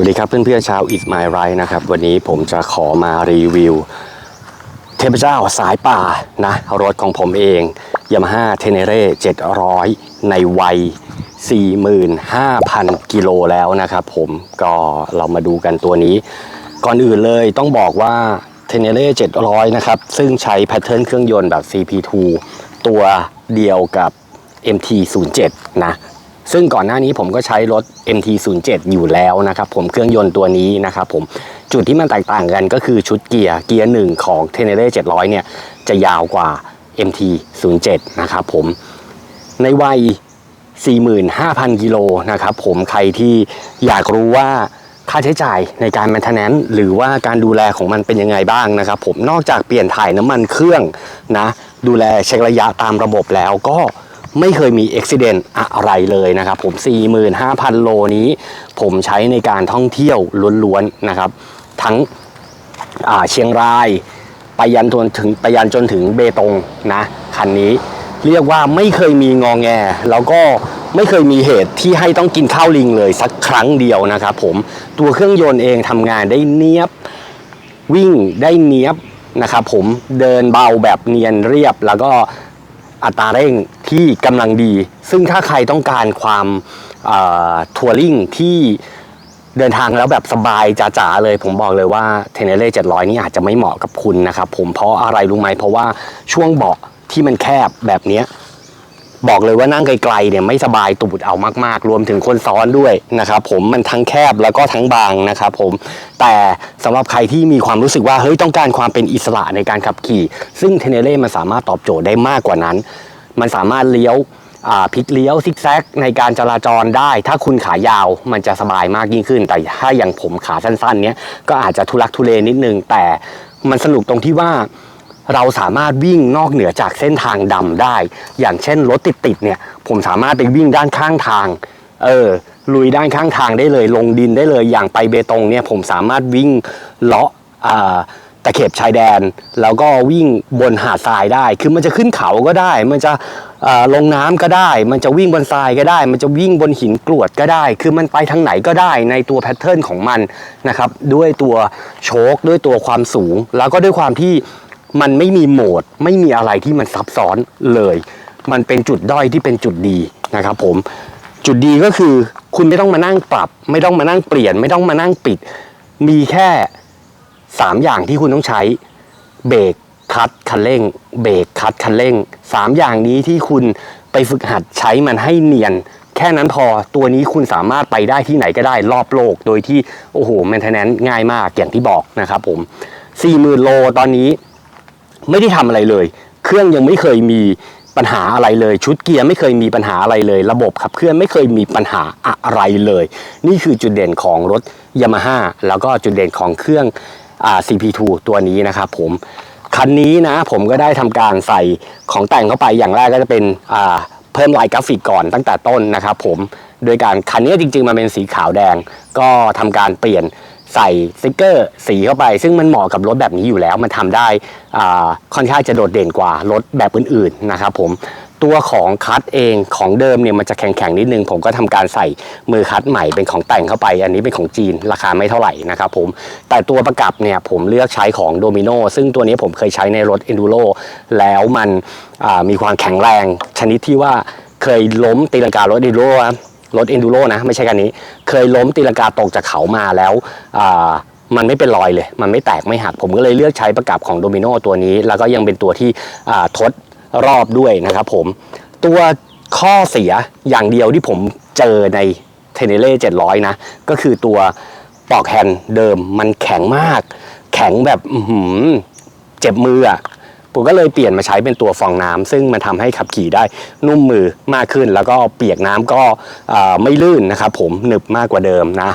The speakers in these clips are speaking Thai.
วัสดีครับเพื่อนๆชาว It's My Ride นะครับ วันนี้ผมจะขอมารีวิว เทพเจ้าสายป่านะ รถของผมเอง Yamaha Tenere 700 ในวัย 45,000 กิโลแล้วนะครับผมก็เรามาดูกันตัวนี้ ก่อนอื่นเลยต้องบอกว่า Tenere 700 นะครับ ซึ่งใช้แพทเทิร์นเครื่องยนต์แบบ CP2 ตัวเดียวกับ MT07 นะ ซึ่งก่อนหน้านี้ผมก็ใช้รถ MT07 อยู่แล้วนะครับผมเครื่องยนต์ตัวนี้นะครับผมจุดที่มันแตกต่างกันก็คือชุดเกียร์เกียร์หนึ่งของ t e n e r e 700 เนี่ย จะยาวกว่า MT07 นะครับผมในวัย 45,000 กิโลนะครับผมใครที่อยากรู้ว่าค่าใช้จ่ายในการ maintenance หรือว่าการดูแลของมันเป็นยังไงบ้างนะครับผมนอกจากเปลี่ยนถ่ายน้ำมันเครื่องนะดูแลเช็คระยะตามระบบแล้วก็ ไม่เคยมีอุบิเหตุอะไรเลยนะครับผม 45,000 โลนี้ ผมใช้ในการท่องเที่ยวล้วนๆนะครับ ทั้งเชียงรายไปยันจนถึงไปยันจนถึงเบตงนะคันนี้เรียกว่าไม่เคยมีงองแง แล้วก็ไม่เคยมีเหตุที่ให้ต้องกินข้าวลิงเลยสักครั้งเดียวนะครับผมตัวเครื่องยนต์เองทำงานได้เนียบวิ่งได้เนียบนะครับผมเดินเบาแบบเนียนเรียบแล้วก็ อัตราเร่งที่กำลังดี ซึ่งถ้าใครต้องการความทัวริงที่เดินทางแล้วแบบสบายจ๋าๆเลย ผมบอกเลยว่าเทเนเล่700 นี่อาจจะไม่เหมาะกับคุณนะครับผมเพราะอะไรรู้ไหมเพราะว่าช่วงเบาะที่มันแคบแบบนี้ บอกเลยว่านั่งไกลๆเนี่ยไม่สบายตูดเอามากๆ รวมถึงคนซ้อนด้วยนะครับผมมันทั้งแคบแล้วก็ทั้งบางนะครับผมแต่สำหรับใครที่มีความรู้สึกว่าเฮ้ยต้องการความเป็นอิสระในการขับขี่ ซึ่งเทเนเล่มันสามารถตอบโจทย์ได้มากกว่านั้น มันสามารถเลี้ยวพลิกเลี้ยวซิกแซกในการจราจรได้ ถ้าคุณขายาวมันจะสบายมากยิ่งขึ้น แต่ถ้าอย่างผมขาสั้นๆเนี้ยก็อาจจะทุลักทุเลนิดนึงแต่มันสนุกตรงที่ว่า เราสามารถวิ่งนอกเหนือจากเส้นทางดำได้ อย่างเช่นรถติดๆเนี่ยผมสามารถไปวิ่งด้านข้างทาง เออลุยด้านข้างทางได้เลย ลงดินได้เลยอย่างไปเบตงเนี่ยผมสามารถวิ่งเลาะตะเข็บชายแดน แล้วก็วิ่งบนหาดทรายได้ คือมันจะขึ้นเขาก็ได้ มันจะลงน้ำก็ได้ มันจะวิ่งบนทรายก็ได้ มันจะวิ่งบนหินกรวดก็ได้ คือมันไปทางไหนก็ได้ในตัวแพทเทิร์นของมันนะครับ ด้วยตัวโชคด้วยตัวความสูง แล้วก็ด้วยความที่ มันไม่มีโหมด ไม่มีอะไรที่มันซับซ้อนเลย มันเป็นจุดด้อยที่เป็นจุดดีนะครับผมจุดดีก็คือคุณไม่ต้องมานั่งปรับ ไม่ต้องมานั่งเปลี่ยน ไม่ต้องมานั่งปิด มีแค่สามอย่างที่คุณต้องใช้เบรกคัดคันเร่ง เบรกคัดคันเร่งสามอย่างนี้ที่คุณไปฝึกหัดใช้มันให้เนียน แค่นั้นพอตัวนี้คุณสามารถไปได้ที่ไหนก็ได้รอบโลก โดยที่โอ้โหแมนเทนแนนง่ายมากอย่างที่บอกนะครับผม40,000โลตอนนี้ ไม่ได้ทำอะไรเลย เครื่องยังไม่เคยมีปัญหาอะไรเลย ชุดเกียร์ไม่เคยมีปัญหาอะไรเลย ระบบขับเคลื่อนไม่เคยมีปัญหาอะไรเลย นี่คือจุดเด่นของรถยามาฮ่าแล้วก็จุดเด่นของเครื่องอ่า CP2 ตัวนี้นะครับผมคันนี้นะผมก็ได้ทำการใส่ของแต่งเข้าไปอย่างแรกก็จะเป็นอ่าเพิ่มลายกราฟิกก่อนตั้งแต่ต้นนะครับผมโดยการคันนี้จริง ๆมันเป็นสีขาวแดง ก็ทำการเปลี่ยน ใส่สติกเกอร์สีเข้าไป ซึ่งมันเหมาะกับรถแบบนี้อยู่แล้ว มันทำได้ค่อนข้างจะโดดเด่นกว่ารถแบบอื่นๆนะครับผมตัวของคัตเองของเดิมเนี่ยมันจะแข็งๆนิดนึง ผมก็ทำการใส่มือคัตใหม่เป็นของแต่งเข้าไป อันนี้เป็นของจีนราคาไม่เท่าไหร่นะครับผมแต่ตัวประกับเนี่ยผมเลือกใช้ของโดมิโนซึ่งตัวนี้ผมเคยใช้ในรถ Enduro แล้วมันมีความแข็งแรงชนิดที่ว่าเคยล้มตีลังการถ Enduro นะร รถ Enduro นะไม่ใช่คันนี้ เคยล้มตีลังกาตกจากเขามาแล้วมันไม่เป็นรอยเลย มันไม่แตกไม่หัก ผมก็เลยเลือกใช้ประกับของโดมิโนตัวนี้ แล้วก็ยังเป็นตัวที่ทดรอบด้วยนะครับผม ตัวข้อเสียอย่างเดียวที่ผมเจอในเทเนเล่700 นะ ก็คือตัวปลอกแฮนด์เดิมมันแข็งมาก แข็งแบบเจ็บมืออะ ผมก็เลยเปลี่ยนมาใช้เป็นตัวฟองน้ำซึ่งมันทำให้ขับขี่ได้นุ่มมือมากขึ้น แล้วก็เปียกน้ำก็ไม่ลื่นนะครับผมหนึบมากกว่าเดิมนะ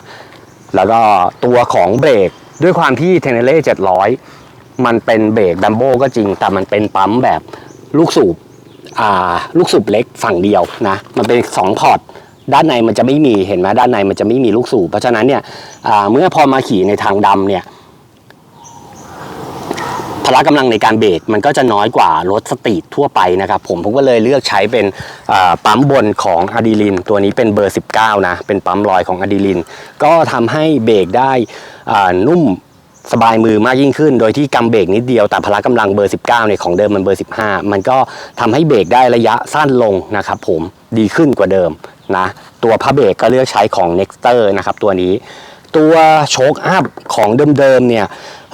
แล้วก็ตัวของเบรกด้วยความที่เทเนเล่700 มันเป็นเบรกแบมโบก็จริง แต่มันเป็นปั๊มแบบลูกสูบลูกสูบเล็กฝั่งเดียวนะ มันเป็น 2 พอร์ตด้านในมันจะไม่มีเห็นไหมด้านในมันจะไม่มีลูกสูบเพราะฉะนั้นเนี่ยเมื่อพอมาขี่ในทางดำเนี่ย พละกำลังในการเบรกมันก็จะน้อยกว่ารถสตรีททั่วไปนะครับผมผมก็เลยเลือกใช้เป็นปั๊มบนของอะดีลิน ตัวนี้เป็นเบอร์ 19 นะ เป็นปั๊มลอยของอะดีลิน ก็ทำให้เบรกได้นุ่มสบายมือมากยิ่งขึ้น โดยที่กำเบรกนิดเดียวแต่พละกำลังเบอร์ 19เนี่ยของเดิมมันเบอร์ 15 มันก็ทำให้เบรกได้ระยะสั้นลงนะครับผมดีขึ้นกว่าเดิมนะตัวพระเบรกก็เลือกใช้ของ Nexter นะครับตัวนี้ ตัวโชคอัพของเดิมๆเนี่ย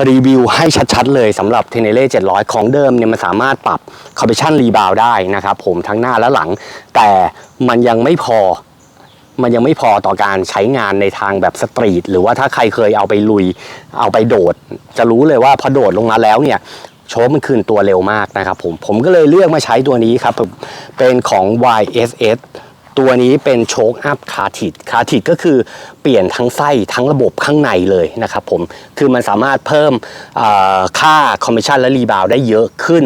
รีวิวให้ชัดๆเลยสำหรับเทเนเล่700 ของเดิมเนี่ยมันสามารถปรับคอมเพรสชันรีบาวได้นะครับผมทั้งหน้าและหลัง แต่มันยังไม่พอมันยังไม่พอต่อการใช้งานในทางแบบสตรีท หรือว่าถ้าใครเคยเอาไปลุย เอาไปโดด จะรู้เลยว่าพอโดดลงมาแล้วเนี่ยโชคมันคืนตัวเร็วมากนะครับผมผมก็เลยเลือกมาใช้ตัวนี้ครับเป็นของ YSS ตัวนี้เป็นโชคอัพคาทิดคาทิดก็คือเปลี่ยนทั้งไส้ทั้งระบบข้างในเลยนะครับผมคือมันสามารถเพิ่มค่าคอมมิชชั่นและรีบาวได้เยอะขึ้น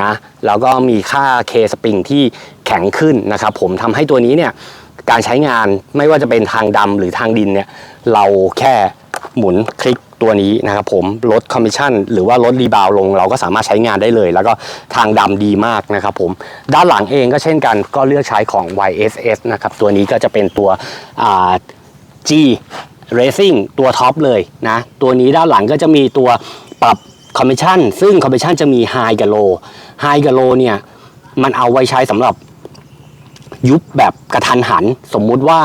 นะแล้วก็มีค่าเคสปริงที่แข็งขึ้นนะครับผมทำให้ตัวนี้เนี่ยการใช้งานไม่ว่าจะเป็นทางดำหรือทางดินเนี่ยเราแค่หมุนคลิก ตัวนี้นะครับผมลดคอมมิชชั่นหรือว่าลดรีบาวลง เราก็สามารถใช้งานได้เลย แล้วก็ทางดำดีมากนะครับผมด้านหลังเองก็เช่นกันก็เลือกใช้ของ YSS นะครับตัวนี้ก็จะเป็นตัว G Racing ตัวท็อปเลยนะตัวนี้ด้านหลังก็จะมีตัวปรับคอมมิชชั่นซึ่งคอมมิชชั่นจะมี High กับ Low High กับ Low เนี่ยมันเอาไว้ใช้สำหรับ ยุบแบบกระทันหัน สมมุติว่า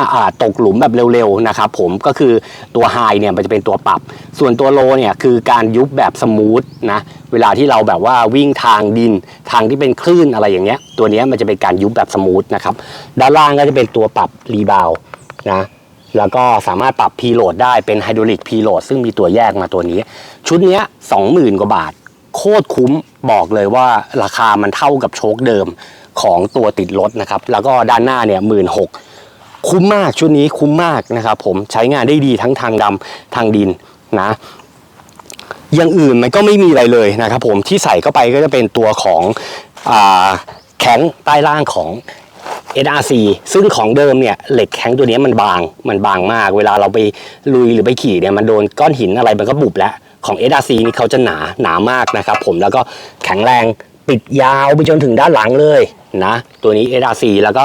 ตกหลุมแบบเร็วๆนะครับผมก็คือตัวไฮเนี่ยมันจะเป็นตัวปรับ ส่วนตัวโลเนี่ยคือการยุบแบบสมูทนะเวลาที่เราแบบว่าวิ่งทางดินทางที่เป็นคลื่นอะไรอย่างเงี้ย ตัวเนี้ยมันจะเป็นการยุบแบบสมูทนะครับด้านล่างก็จะเป็นตัวปรับรีบาวนะแล้วก็สามารถปรับพีโหลดได้เป็นไฮดรอลิกพีโหลดซึ่งมีตัวแยกมาตัวนี้ ชุดเนี้ย20,000 กว่าบาท โคตรคุ้มบอกเลยว่าราคามันเท่ากับโชคเดิมของตัวติดรถนะครับ แล้วก็ด้านหน้าเนี่ยหมื่นหกคุ้มมากชุดนี้คุ้มมากนะครับผมใช้งานได้ดีทั้งทางดำทางดินนะอย่างอื่นมันก็ไม่มีอะไรเลยนะครับผมที่ใส่เข้าไปก็จะเป็นตัวของอแข็งใต้ล่างของ SRC ซึ่งของเดิมเนี่ยเหล็กแข็งตัวนี้มันบางมันบางมาก เวลาเราไปลุยหรือไปขี่เนี่ยมันโดนก้อนหินอะไรมันก็บุบแล้ว ของ SRC นี่เขาจะหนาหนามากนะครับผมแล้วก็แข็งแรงปิดยาวไปจนถึงด้านหลังเลยนะตัวนี้ SRC แล้วก็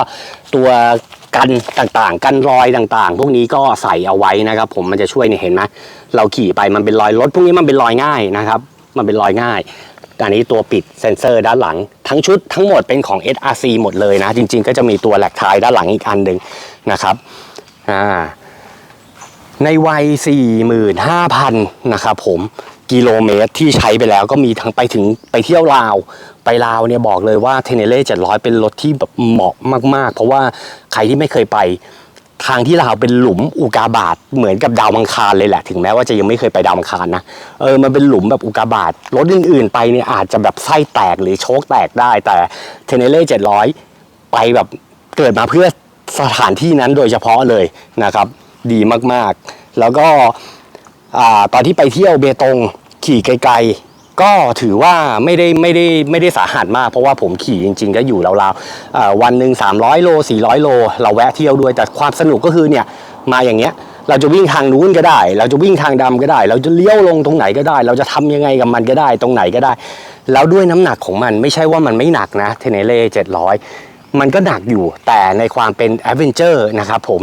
ตัวกันต่างๆ กันรอยต่างๆ พวกนี้ก็ใส่เอาไว้นะครับ ผมมันจะช่วยเนี่ยเห็นไหมเราขี่ไปมันเป็นรอยรถพวกนี้มันเป็นรอยง่ายนะครับ มันเป็นรอยง่ายอันนี้ตัวปิดเซ็นเซอร์ด้านหลัง ทั้งชุดทั้งหมดเป็นของ SRC หมดเลยนะ จริง ๆ ก็จะมีตัวแหลกท้ายด้านหลังอีกอันหนึ่งนะครับอ่า ในวัย 45,000 นะครับผมกิโลเมตรที่ใช้ไปแล้วก็มีทั้งไปถึงไปเที่ยวลาว ไปลาวเนี่ยบอกเลยว่าเทเนเล่700 เป็นรถที่แบบเหมาะมาก ๆ เพราะว่าใครที่ไม่เคยไปทางที่ลาวเป็นหลุมอุกาบาตเหมือนกับดาวมังคารเลยแหละ ถึงแม้ว่าจะยังไม่เคยไปดาวมังคารนะเออมันเป็นหลุมแบบอุกาบาตรถอื่น ๆ ไปเนี่ยอาจจะแบบไส้แตกหรือโชคแตกได้ แต่เทเนเล่700 ไปแบบเกิดมาเพื่อสถานที่นั้นโดยเฉพาะเลยนะครับ ดีมากๆ แล้วก็ตอนที่ไปเที่ยวเบตงขี่ไกลๆ ก็ถือว่าไม่ได้ไม่ได้ไม่ได้สาหัสมาก เพราะว่าผมขี่จริง ๆ ก็อยู่ราวๆวันหนึ่ง300 โล 400 โล เราแวะเที่ยวด้วย แต่ความสนุกก็คือเนี่ยมาอย่างเงี้ยเราจะวิ่งทางนู้นก็ได้ เราจะวิ่งทางดำก็ได้ เราจะเลี้ยวลงตรงไหนก็ได้ เราจะทำยังไงกับมันก็ได้ ตรงไหนก็ได้ แล้วด้วยน้ำหนักของมันไม่ใช่ว่ามันไม่หนักนะเทเนเล่700 มันก็หนักอยู่แต่ในความเป็นแอดเวนเจอร์นะครับผม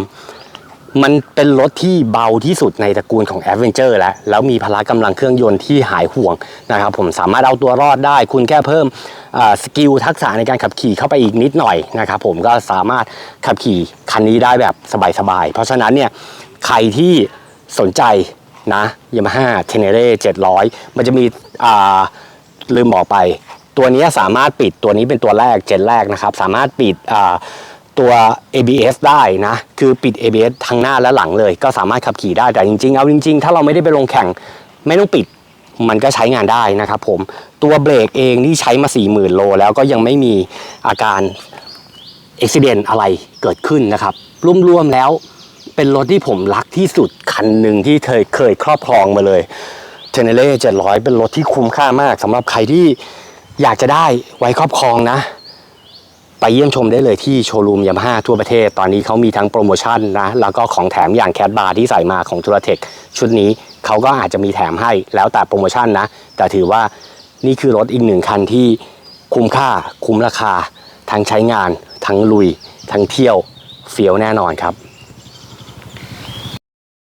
มันเป็นรถที่เบาที่สุดในตระกูลของ a d v e n t u r e แล้ว แล้วมีพละกำลังเครื่องยนต์ที่หายห่วงนะครับผมสามารถเอาตัวรอดได้ คุณแค่เพิ่มสกิลทักษะในการขับขี่เข้าไปอีกนิดหน่อยนะครับผมก็สามารถขับขี่คันนี้ได้แบบสบายๆ เพราะฉะนั้นเนี่ยใครที่สนใจนะยามาฮ่าเทเนเร่700มันจะมีลืมบอกไป ตัวนี้สามารถปิดตัวนี้เป็นตัวแรกเจนแรกนะครับ สามารถปิดอ่า ตัว ABS ได้นะ คือปิด ABS ทั้งหน้าและหลังเลย ก็สามารถขับขี่ได้แต่จริง ๆ เอาจริง ๆ ถ้าเราไม่ได้ไปลงแข่งไม่ต้องปิดมันก็ใช้งานได้นะครับผมตัวเบรกเองนี่ใช้มา 40,000 โล แล้วก็ยังไม่มีอาการอุบิเหตุอะไรเกิดขึ้นนะครับรวมๆแล้วเป็นรถที่ผมรักที่สุดคันหนึ่งที่เคยเคยครอบครองมาเลยเทเนเล่700 เป็นรถที่คุ้มค่ามากสำหรับใครที่อยากจะได้ไว้ครอบครองนะ ไปเยี่ยมชมได้เลยที่โชว์รูมยามาฮ่าทั่วประเทศ ตอนนี้เขามีทั้งโปรโมชั่นนะ แล้วก็ของแถมอย่างแคดบาร์ที่ใส่มาของทูรเทคชุดนี้เขาก็อาจจะมีแถมให้แล้วแต่โปรโมชั่นนะ แต่ถือว่านี่คือรถอีกหนึ่งคันที่คุ้มค่าคุ้มราคา ทั้งใช้งาน ทั้งลุย ทั้งเที่ยวเฟี้ยวแน่นอนครับ